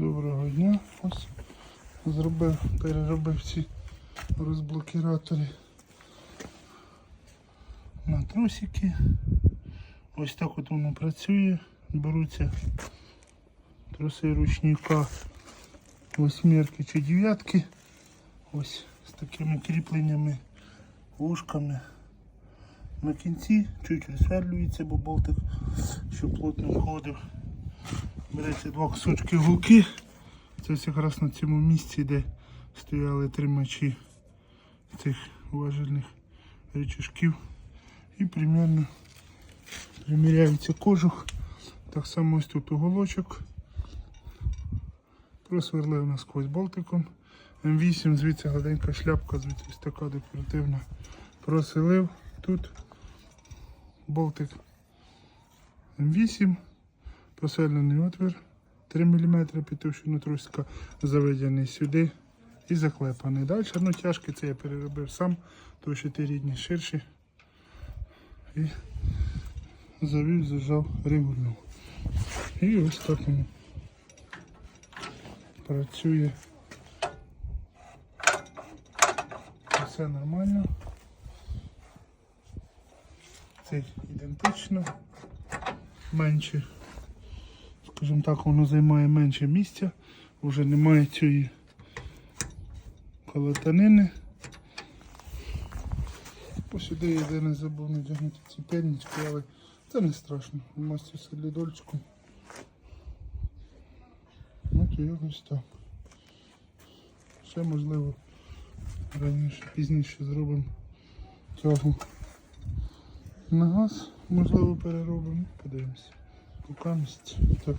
Доброго дня. Ось зробив, переробив ці розблокіратори на трусики. Ось так от воно працює. Беруться труси ручника восьмірки чи дев'ятки. Ось з такими кріпленнями, вушками. На кінці чуть розсверлюється, бо болтик, щоб плотно входив. Береться два кусочки гулки. Це якраз на цьому місці, де стояли тримачі цих важельних речашків. І примерно приміряється кожух. Так само ось тут уголочок. Просверлив насквозь болтиком. М8, звідси гладенька шляпка, звідси ось така декоративна. Проселив тут болтик М8, просверлений отвір 3 мм під товщину трусика, заведений сюди і заклепаний. Далі ну тяжкий це я переробив сам, тому що ті рідні ширші. І завів, зажав, регулював. І ось так воно працює. Все нормально. Цей ідентично. Менше, скажімо так, воно займає менше місця, вже немає цієї колотанини. Посюди єдине забув надягнути ці пельнички, але це не страшно. Мастю солідольчику. От і якось так. Ще можливо раніше, пізніше зробимо тягу на газ, можливо переробимо, подивимося. Місць. Так,